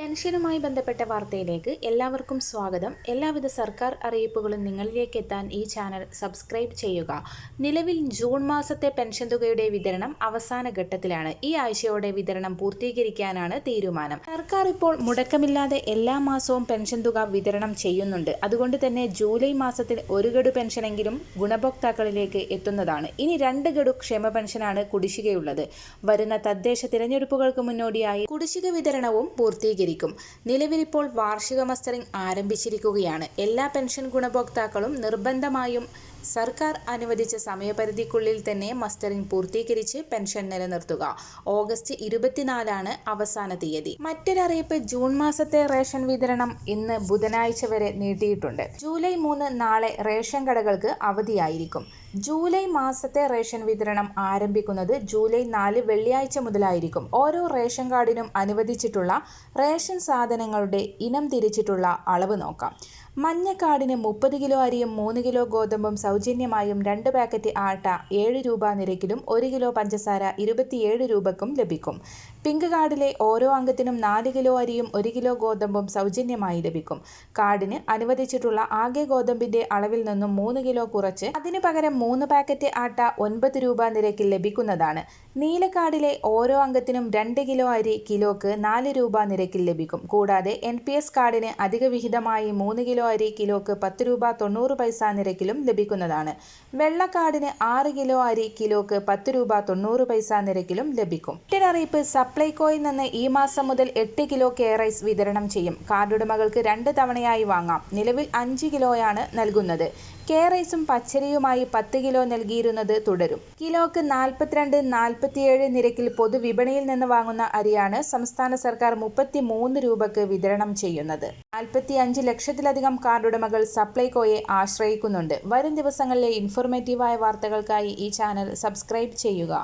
പെൻഷനുമായി ബന്ധപ്പെട്ട വാർത്തയിലേക്ക് എല്ലാവർക്കും സ്വാഗതം. എല്ലാവിധ സർക്കാർ അറിയിപ്പുകളും നിങ്ങളിലേക്ക് എത്താൻ ഈ ചാനൽ സബ്സ്ക്രൈബ് ചെയ്യുക. നിലവിൽ ജൂൺ മാസത്തെ പെൻഷൻ തുകയുടെ വിതരണം അവസാന ഘട്ടത്തിലാണ്. ഈ ആഴ്ചയോടെ വിതരണം പൂർത്തീകരിക്കാനാണ് തീരുമാനം. സർക്കാർ ഇപ്പോൾ മുടക്കമില്ലാതെ എല്ലാ മാസവും പെൻഷൻ തുക വിതരണം ചെയ്യുന്നുണ്ട്. അതുകൊണ്ട് തന്നെ ജൂലൈ മാസത്തിൽ ഒരു ഗഡു പെൻഷനെങ്കിലും ഗുണഭോക്താക്കളിലേക്ക് എത്തുന്നതാണ്. ഇനി രണ്ട് ഗഡു ക്ഷേമ പെൻഷനാണ് കുടിശ്ശികയുള്ളത്. വരുന്ന തദ്ദേശ തിരഞ്ഞെടുപ്പുകൾക്ക് മുന്നോടിയായി കുടിശ്ശിക വിതരണവും പൂർത്തീകരിക്കും. നിലവിലിപ്പോൾ വാർഷിക മസ്റ്ററിംഗ് ആരംഭിച്ചിരിക്കുകയാണ്. എല്ലാ പെൻഷൻ ഗുണഭോക്താക്കളും നിർബന്ധമായും സർക്കാർ അനുവദിച്ച സമയപരിധിക്കുള്ളിൽ തന്നെ മസ്റ്ററിംഗ് പൂർത്തീകരിച്ച് പെൻഷൻ നിലനിർത്തുക. ഓഗസ്റ്റ് ഇരുപത്തിനാലാണ് അവസാന തീയതി. മറ്റൊരറിയിപ്പ് ജൂൺ മാസത്തെ റേഷൻ വിതരണം ഇന്ന് ബുധനാഴ്ച വരെ നീട്ടിയിട്ടുണ്ട്. ജൂലൈ മൂന്ന് നാളെ റേഷൻ കടകൾക്ക് അവധിയായിരിക്കും. ജൂലൈ മാസത്തെ റേഷൻ വിതരണം ആരംഭിക്കുന്നത് ജൂലൈ നാല് വെള്ളിയാഴ്ച മുതലായിരിക്കും. ഓരോ റേഷൻ കാർഡിനും അനുവദിച്ചിട്ടുള്ള റേഷൻ സാധനങ്ങളുടെ ഇനം തിരിച്ചിട്ടുള്ള അളവ് നോക്കാം. മഞ്ഞ കാർഡിന് മുപ്പത് കിലോ അരിയും മൂന്ന് കിലോ ഗോതമ്പും സൗജന്യമായും രണ്ട് പാക്കറ്റ് ആട്ട ഏഴ് രൂപ നിരക്കിലും ഒരു കിലോ പഞ്ചസാര ഇരുപത്തിയേഴ് രൂപക്കും ലഭിക്കും. പിങ്ക് കാർഡിലെ ഓരോ അംഗത്തിനും നാല് കിലോ അരിയും ഒരു കിലോ ഗോതമ്പും സൗജന്യമായി ലഭിക്കും. കാർഡിന് അനുവദിച്ചിട്ടുള്ള ആകെ ഗോതമ്പിന്റെ അളവിൽ നിന്നും മൂന്ന് കിലോ കുറച്ച് അതിനു പകരം മൂന്ന് പാക്കറ്റ് ആട്ട ഒൻപത് രൂപ നിരക്കിൽ ലഭിക്കുന്നതാണ്. നീല കാർഡിലെ ഓരോ അംഗത്തിനും രണ്ട് കിലോ അരി കിലോക്ക് നാല് രൂപ നിരക്കിൽ ലഭിക്കും. കൂടാതെ എൻ പി എസ് കാർഡിന് അധിക വിഹിതമായി മൂന്ന് കിലോ അരി കിലോക്ക് പത്ത് രൂപ തൊണ്ണൂറ് പൈസ നിരക്കിലും ലഭിക്കുന്നതാണ്. വെള്ള വെള്ളക്കാടിന് ആറ് കിലോ അരി കിലോക്ക് പത്ത് രൂപ തൊണ്ണൂറ് പൈസ നിരക്കിലും ലഭിക്കും. മറ്റൊരറിയിപ്പ് സപ്ലൈകോയിൽ നിന്ന് ഈ മാസം മുതൽ എട്ട് കിലോ കെ റൈസ് വിതരണം ചെയ്യും. കാർഡുടമകൾക്ക് രണ്ട് തവണയായി വാങ്ങാം. നിലവിൽ അഞ്ച് കിലോയാണ് നൽകുന്നത്. കെ റൈസും പച്ചരിയുമായി പത്ത് കിലോ നൽകിയിരുന്നത് തുടരും. കിലോക്ക് നാൽപ്പത്തിരണ്ട് നാൽപ്പത്തിയേഴ് നിരക്കിൽ പൊതുവിപണിയിൽ നിന്ന് വാങ്ങുന്ന അരിയാണ് സംസ്ഥാന സർക്കാർ മുപ്പത്തി മൂന്ന് രൂപക്ക് വിതരണം ചെയ്യുന്നത്. നാൽപ്പത്തി അഞ്ച് ലക്ഷത്തിലധികം കാർഡുടമകൾ സപ്ലൈകോയെ ആശ്രയിക്കുന്നുണ്ട്. വരും ദിവസങ്ങളിലെ ഇൻഫോർമേറ്റീവായ വാർത്തകൾക്കായി ഈ ചാനൽ സബ്സ്ക്രൈബ് ചെയ്യുക.